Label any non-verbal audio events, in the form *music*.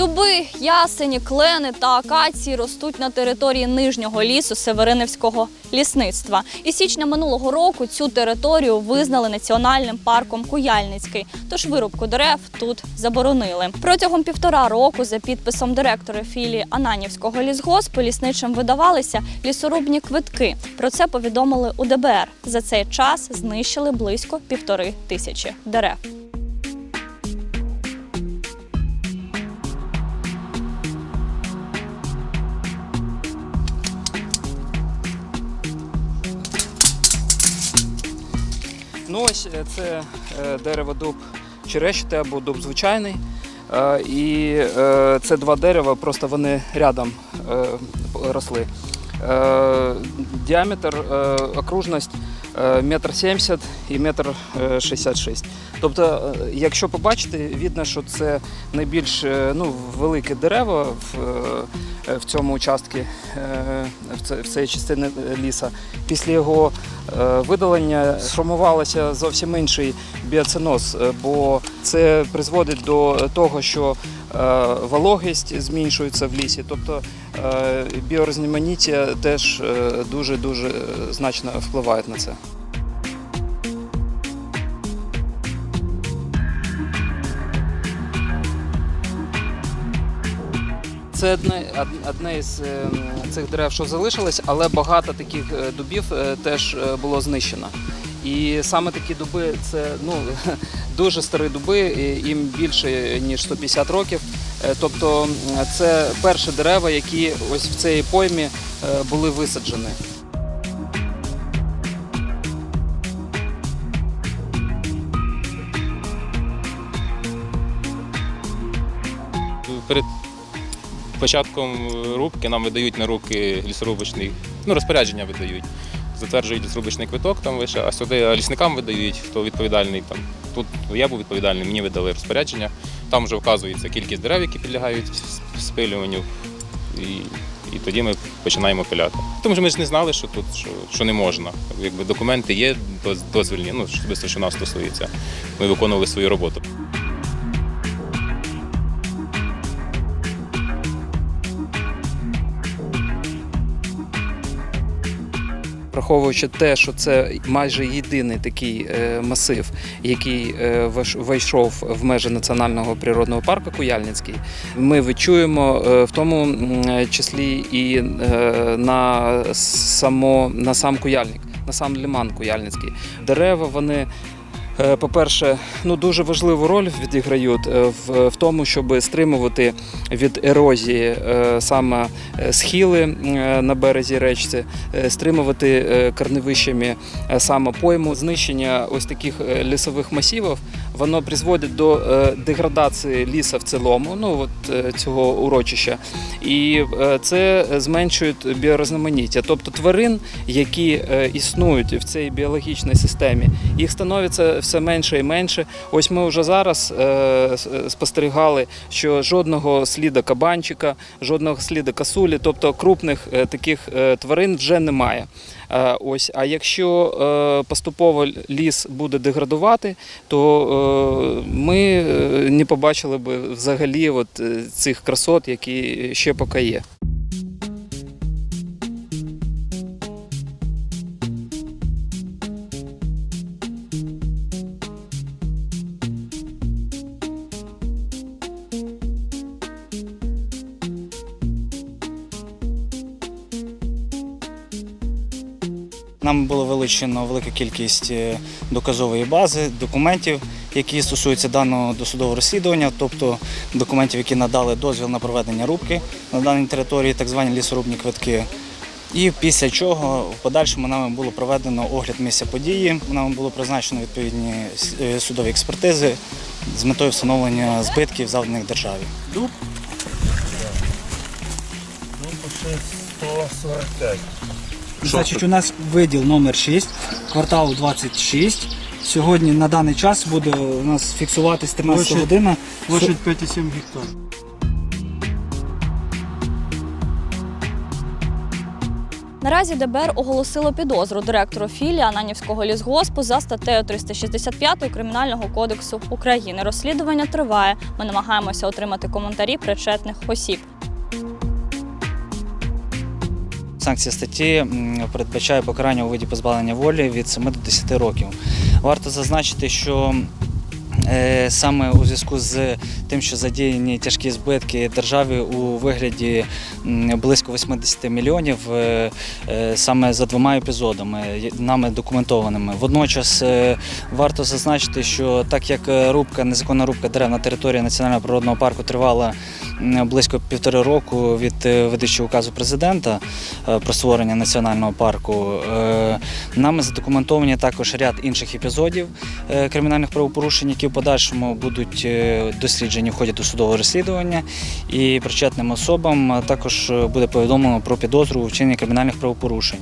Дуби, ясені, клени та акації ростуть на території нижнього лісу Северинівського лісництва. І січня минулого року цю територію визнали національним парком Куяльницький. Тож вирубку дерев тут заборонили. Протягом півтора року, за підписом директора філії Ананівського лісгоспу, лісничим видавалися лісорубні квитки. Про це повідомили у ДБР. За цей час знищили близько півтори тисячі дерев. Ну ось е, це е, дерево дуб черещите або дуб звичайний. Е, І це два дерева, просто вони рядом росли. Діаметр, окружність метр сімдесят і метр шістдесят шість. Тобто, якщо побачите, видно, що це найбільш ну, велике дерево в, в цьому участку, е, в цій частині ліса. Після його е, видалення сформувалося зовсім інший біоциноз, е, бо це призводить до того, що е, вологість зменшується в лісі, тобто е, біорізноманіття теж дуже дуже значно впливає на це. Це одне, од- одне із е, цих дерев, що залишилось, але багато таких е, дубів е, теж було знищено. І саме такі дуби це ну, *laughs* дуже старі дуби, їм більше ніж 150 років. Тобто це перші дерева, які ось в цій поймі були висаджені. Перед початком рубки нам видають на руки лісорубочний, ну, розпорядження видають. Затверджують лісорубочний квиток там лише, а сюди лісникам видають, хто відповідальний. Там. Тут я був відповідальний, мені видали розпорядження. Там вже вказується кількість дерев, які підлягають спилюванню. І, і тоді ми починаємо пиляти. Тому що ми ж не знали, що тут що, що не можна. Якби документи є, дозвільні, ну, що нас стосується. Ми виконували свою роботу. Враховуючи те, що це майже єдиний такий е, масив, який е, вийшов в межі національного природного парку Куяльницький, ми відчуємо е, в тому числі і на само на сам Куяльник, на сам ліман Куяльницький. Дерева вони. Е, По-перше, ну дуже важливу роль відіграють е, в, в тому, щоб стримувати від ерозії е, саме схили на березі речці, стримувати корневищами саме пойму, знищення ось таких лісових масивів, воно призводить до деградації ліса в цілому, ну от цього урочища, і це зменшує біорізноманіття. Тобто тварин, які існують в цій біологічній системі, їх становиться все менше і менше. Ось ми вже зараз е, спостерігали, що жодного сліда кабанчика, жодного сліда касулі, тобто крупних е, таких е, тварин вже немає. Ось, а якщо поступово ліс буде деградувати, то ми не побачили б взагалі от цих красот, які ще поки є. Нам було вилучено велика кількість е, доказової бази, документів, які стосуються даного досудового розслідування, тобто документів, які надали дозвіл на проведення рубки на даній території, так звані лісорубні квитки. І після чого в подальшому нами було проведено огляд місця події. Нам було призначено відповідні е, судові експертизи з метою встановлення збитків, завданих державі. Дуб? Ну, пише 145. Значить, у нас виділ номер 6, квартал 26. Сьогодні на даний час буде у нас фіксуватись 13 Площадь- година. Площадь 5,7 гектар. Наразі ДБР оголосило підозру директору філії Ананівського лісгоспу за статтею 365 Кримінального кодексу України. Розслідування триває. Ми намагаємося отримати коментарі причетних осіб. Санкція статті передбачає покарання у виді позбавлення волі від 7 до 10 років. Варто зазначити, що саме у зв'язку з тим, що задіяні тяжкі збитки державі у вигляді близько 80 мільйонів, е, е, саме за двома епізодами, нами документованими. Водночас е, варто зазначити, що так як е, рубка, незаконна рубка дерев на території національного природного парку тривала близько півтори року від е, видачі указу президента е, про створення національного парку. Е, Нами задокументовані також ряд інших епізодів е, кримінальних правопорушень, які подальшому будуть е, досліджені в ході досудового розслідування. І причетним особам е, також е, буде повідомлено про підозру у вчиненні кримінальних правопорушень.